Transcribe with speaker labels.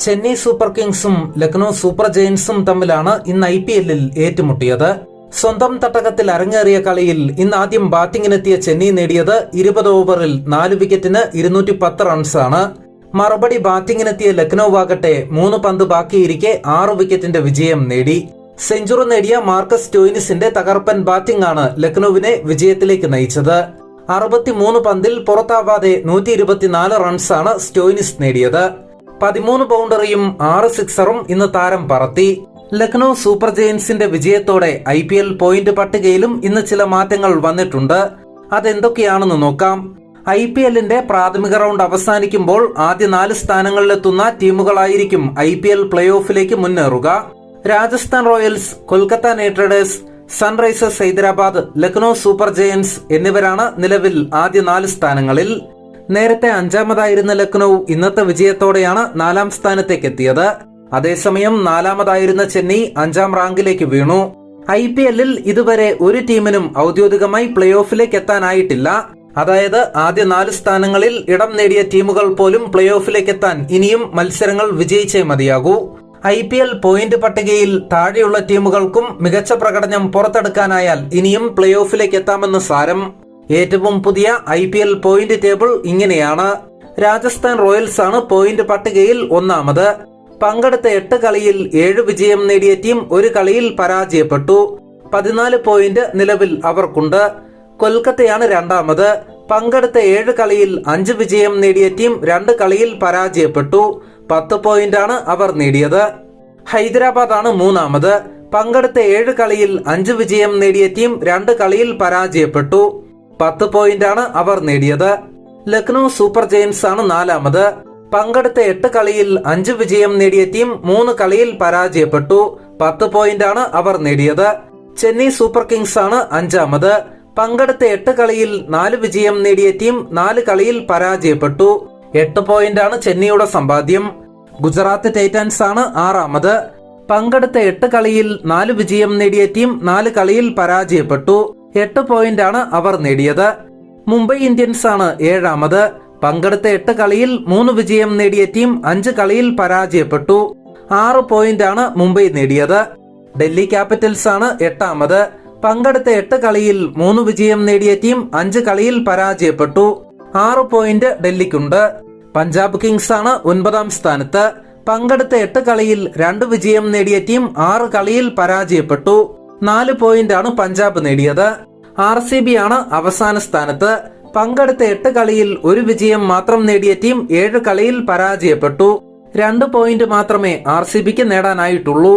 Speaker 1: Chennai super കിങ്സും Lucknow super ജയൻസും തമ്മിലാണ് ഇന്ന് ഐ പി എല്ലിൽ ഏറ്റുമുട്ടിയത്. സ്വന്തം തട്ടകത്തിൽ അരങ്ങേറിയ കളിയിൽ ഇന്ന് ആദ്യം ബാറ്റിംഗിനെത്തിയ ചെന്നൈ നേടിയത് ഇരുപത് ഓവറിൽ നാല് വിക്കറ്റിന് ഇരുന്നൂറ്റി പത്ത് റൺസാണ്. മറുപടി ബാറ്റിംഗിനെത്തിയ ലക്നൌ ആകട്ടെ മൂന്ന് പന്ത് ബാക്കിയിരിക്കെ ആറ് വിക്കറ്റിന്റെ വിജയം നേടി. സെഞ്ചുറി നേടിയ മാർക്കസ് ടോയിനിസിന്റെ തകർപ്പൻ ബാറ്റിംഗ് ആണ് ലക്നൌവിനെ വിജയത്തിലേക്ക് നയിച്ചത്. അറുപത്തിമൂന്ന് പന്തിൽ പുറത്താവാതെ നൂറ്റി ഇരുപത്തിനാല് റൺസാണ് സ്റ്റോയിനിസ് നേടിയത്. പതിമൂന്ന് ബൗണ്ടറിയും ആറ് സിക്സറും ഇന്ന് താരം പറത്തി. ലക്നൌ സൂപ്പർ ജയൻസിന്റെ വിജയത്തോടെ ഐ പി എൽ പോയിന്റ് പട്ടികയിലും ഇന്ന് ചില മാറ്റങ്ങൾ വന്നിട്ടുണ്ട്. അതെന്തൊക്കെയാണെന്ന് നോക്കാം. ഐ പി എല്ലിന്റെ പ്രാഥമിക റൗണ്ട് അവസാനിക്കുമ്പോൾ ആദ്യ നാല് സ്ഥാനങ്ങളിലെത്തുന്ന ടീമുകളായിരിക്കും ഐ പി എൽ പ്ലേ ഓഫിലേക്ക് മുന്നേറുക. Rajasthan royals Kolkata knight riders sunrisers Hyderabad Lucknow super giants എന്നിവരാണ് നിലവിൽ ആദ്യ നാല് സ്ഥാനങ്ങളിൽ. നേരത്തെ അഞ്ചാമതായിരുന്ന ലക്നൌ ഇന്നത്തെ വിജയത്തോടെയാണ് നാലാം സ്ഥാനത്തേക്ക് എത്തിയത് അതേസമയം നാലാമതായിരുന്ന ചെന്നൈ അഞ്ചാം റാങ്കിലേക്ക് വീണു. ഐ പി എല്ലിൽ ഇതുവരെ ഒരു ടീമിനും ഔദ്യോഗികമായി പ്ലേ ഓഫിലേക്ക് എത്താനായിട്ടില്ല അതായത് ആദ്യ നാല് സ്ഥാനങ്ങളിൽ ഇടം നേടിയ ടീമുകൾ പോലും പ്ലേ ഓഫിലേക്ക് എത്താൻ ഇനിയും മത്സരങ്ങൾ വിജയിച്ചേ മതിയാകൂ. ഐ പി എൽ പോയിന്റ് പട്ടികയിൽ താഴെയുള്ള ടീമുകൾക്കും മികച്ച പ്രകടനം പുറത്തെടുക്കാനായാൽ ഇനിയും പ്ലേ ഓഫിലേക്ക് എത്താമെന്ന് സാരം. ഏറ്റവും പുതിയ I P L point table ഇങ്ങനെയാണ്. രാജസ്ഥാൻ റോയൽസ് ആണ് പോയിന്റ് പട്ടികയിൽ ഒന്നാമത്. പങ്കെടുത്ത എട്ട് കളിയിൽ ഏഴ് വിജയം നേടിയ ടീം ഒരു കളിയിൽ പരാജയപ്പെട്ടു. പതിനാല് പോയിന്റ് നിലവിൽ അവർക്കുണ്ട്. കൊൽക്കത്തയാണ് രണ്ടാമത്. പങ്കെടുത്ത ഏഴ് കളിയിൽ അഞ്ച് വിജയം നേടിയ ടീം രണ്ട് കളിയിൽ പരാജയപ്പെട്ടു. പത്ത് പോയിന്റാണ് അവർ നേടിയത്. ഹൈദരാബാദാണ് മൂന്നാമത്. പങ്കെടുത്ത ഏഴ് കളിയിൽ അഞ്ച് വിജയം നേടിയ ടീം രണ്ട് കളിയിൽ പരാജയപ്പെട്ടു. പത്ത് പോയിന്റാണ് അവർ നേടിയത്. ലക്നൌ സൂപ്പർ ജയൻസ് ആണ് നാലാമത്. പങ്കെടുത്ത എട്ട് കളിയിൽ അഞ്ച് വിജയം നേടിയ ടീം മൂന്ന് കളിയിൽ പരാജയപ്പെട്ടു. പത്ത് പോയിന്റാണ് അവർ നേടിയത്. ചെന്നൈ സൂപ്പർ കിങ്സ് ആണ് അഞ്ചാമത്. പങ്കെടുത്ത എട്ട് കളിയിൽ നാല് വിജയം നേടിയ ടീം നാല് കളിയിൽ പരാജയപ്പെട്ടു. എട്ട് പോയിന്റാണ് ചെന്നൈയുടെ സമ്പാദ്യം. ഗുജറാത്ത് ടൈറ്റൻസ് ആണ് ആറാമത്. പങ്കെടുത്ത എട്ട് കളിയിൽ നാല് വിജയം നേടിയ ടീം നാല് കളിയിൽ പരാജയപ്പെട്ടു. എട്ട് ആണ് അവർ നേടിയത്. മുംബൈ ഇന്ത്യൻസ് ആണ് ഏഴാമത്. പങ്കെടുത്ത എട്ട് കളിയിൽ മൂന്ന് വിജയം നേടിയ ടീം അഞ്ച് കളിയിൽ പരാജയപ്പെട്ടു. ആറ് ആണ് മുംബൈ നേടിയത്. ഡൽഹി ക്യാപിറ്റൽസ് ആണ് എട്ടാമത്. പങ്കെടുത്ത എട്ട് കളിയിൽ മൂന്ന് വിജയം നേടിയ ടീം അഞ്ച് കളിയിൽ പരാജയപ്പെട്ടു. ആറ് പോയിന്റ് ഡൽഹിക്കുണ്ട്. പഞ്ചാബ് കിങ്സ് ആണ് ഒൻപതാം സ്ഥാനത്ത്. പങ്കെടുത്ത എട്ട് കളിയിൽ രണ്ട് വിജയം നേടിയ ടീം ആറ് കളിയിൽ പരാജയപ്പെട്ടു. നാല് പോയിന്റ് ആണ് പഞ്ചാബ് നേടിയത്. ആർ സി ബി ആണ് അവസാന സ്ഥാനത്ത്. പങ്കെടുത്ത എട്ട് കളിയിൽ ഒരു വിജയം മാത്രം നേടിയ ടീം ഏഴ് കളിയിൽ പരാജയപ്പെട്ടു. രണ്ട് പോയിന്റ് മാത്രമേ ആർ സി ബിക്ക് നേടാനായിട്ടുള്ളൂ.